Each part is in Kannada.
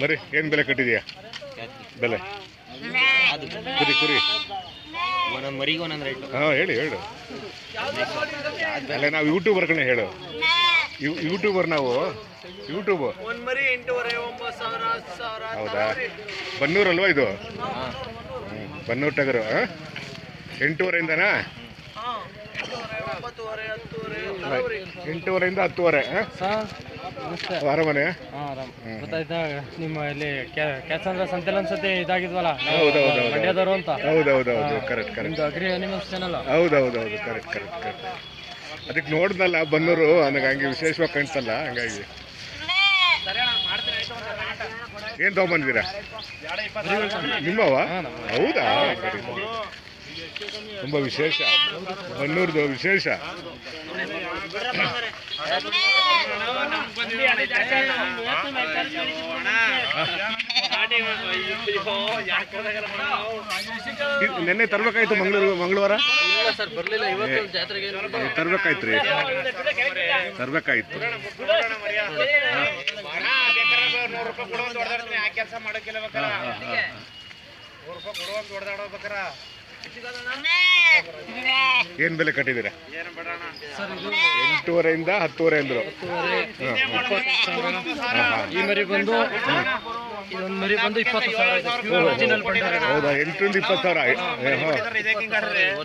ಮರಿ ಏನು ಬೆಲೆ ಕಟ್ಟಿದೀಯಾ? ಬೆಲೆ? ಕುರಿ ಕುರಿ. ಒಂದೊಂದು ಮರಿಗೆ ಒಂದೊಂದು ರೇಟ್ ಹಾಂ ಹೇಳಿ ಹೇಳು. ಅಲ್ಲ ನಾವು ಯೂಟ್ಯೂಬರ್ ಕಣೆ ಹೇಳು. ಯೂಟ್ಯೂಬರ್ ನಾವು. ಯೂಟ್ಯೂಬ್ ಹೌದಾ? ಬನ್ನೂರಲ್ವಾ ಇದು. ಬನ್ನೂರು ಟಗರು? ಎಂಟೂವರೆಯಿಂದನಾ? ಹಾ ಎಂಟೂವರೆಯಿಂದ ಹತ್ತುವರೆ ಆ? ಆರಾಮನೆ ನಿಮ್ಮ ಇಲ್ಲಿ ಕ್ಯಾಚಂದ್ರ ಸಂತೆಲ್ ಅನ್ಸತಿ ಇದಾಗಿದ್ವಲ್ಲ? ಹೌದು, ಹೌದು, ಹೌದು. ಮಂಡ್ಯದವರು ಅಂತ ಹೌದು correct correct agri animals channel ಹೌದೌದು ಹೌದು ಕರೆಕ್ಟ್ ಕರೆಕ್ಟ್ ಕರೆಕ್ಟ್ ಅದಕ್ಕೆ ನೋಡ್ದಲ್ಲ ಬನ್ನೂರು ನನಗೆ ಹಂಗೆ ವಿಶೇಷವಾಗಿ ಕಾಣಿಸಲ್ಲ ಹಂಗಾಗಿ. ಏನು ತೊಗೊಂಬಂದಿದ್ದೀರಾ? ನಿಮ್ಮವ? ಹೌದಾ? ಸರಿ ಸರಿ. ತುಂಬ ವಿಶೇಷ. ಬನ್ನೂರ್ದು ವಿಶೇಷ. ನೆನ್ನೆ ತರ್ಬೇಕಾಯ್ತು ಮಂಗಳೂರು ಮಂಗಳವಾರ? ಇಲ್ಲ ಸರ್ ಬರಲಿಲ್ಲ ಇವತ್ತು ಜಾತ್ರೆಗೆ ತರ್ಬೇಕಾಯ್ತು ರೀ ತರ್ಬೇಕಾಯ್ತು ಕೆಲಸ ಮಾಡಕ್ಕಿಲ್ಲ ಬೇಕಾರ ನೂರು ರೂಪಾಯಿ ಕೊಡುವಂತ ಹೊಡೆದಾಡೋಬೇಕಾರ ಏನು ಬೆಲೆ ಕಟ್ಟಿದ್ದೀರಾ? ಇದು ಎಂಟೂವರೆಯಿಂದ ಹತ್ತುವರೆ ಅಂದ್ರು ಈ ಮರಿ ಬಂದು ಇದೊಂದು ಮರಿ ಬಂದು ಇಪ್ಪತ್ತು ಸಾವಿರ ಇದೆ. ಹೌದಾ? ಎಂಟರಿಂದ ಇಪ್ಪತ್ತು ಸಾವಿರ.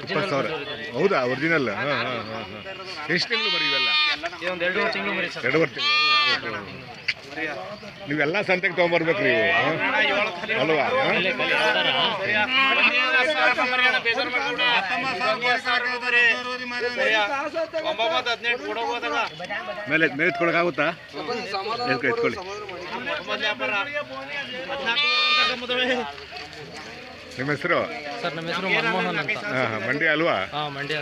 ಇಪ್ಪತ್ತು ಸಾವಿರ ಹೌದಾ? ಒರಿಜಿನಲ್ ಎಷ್ಟು ತಿಂಗಳು ಬರೀ ಇವೆಲ್ಲ? ಎರಡು ತಿಂಗಳು ಮರಿ ಎರಡುವರೆ ತಿಂಗಳು. ನೀವೆಲ್ಲ ಸಂತೆಗೆ ತೊಗೊಂಬರ್ಬೇಕು ನೀವು? ಅಲ್ವಾ? ಮೇಲೆ ಮೇಲೆ ಎತ್ಕೊಳಕ್ಕಾಗುತ್ತಾ ಎತ್ಕೊ ಎತ್ಕೊಳ್ಳಿ. ನಿಮ್ಮ ಹೆಸರು? ಸರ್ ನಮ್ಮ ಹೆಸರು ಮನಮೋಹನ್ ಅಂತ. ಮಂಡ್ಯ ಅಲ್ವಾ? ಮಂಡ್ಯ.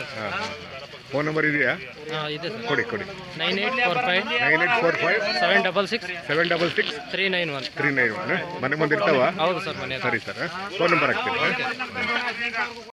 ಫೋನ್ ನಂಬರ್ ಇದೆಯಾ? ಹಾಂ ಇದೆ ಸರ್. ಕೊಡಿ ಕೊಡಿ. Nine eight four five nine eight four five seven double six seven double six three nine one three nine one ಮನೆ ಮುಂದೆ ಇರ್ತಾವ ಹೌದು ಸರ್ ಮನೆ ಸರಿ ಸರ್ ಫೋನ್ ನಂಬರ್ ಹಾಕ್ತೀನಿ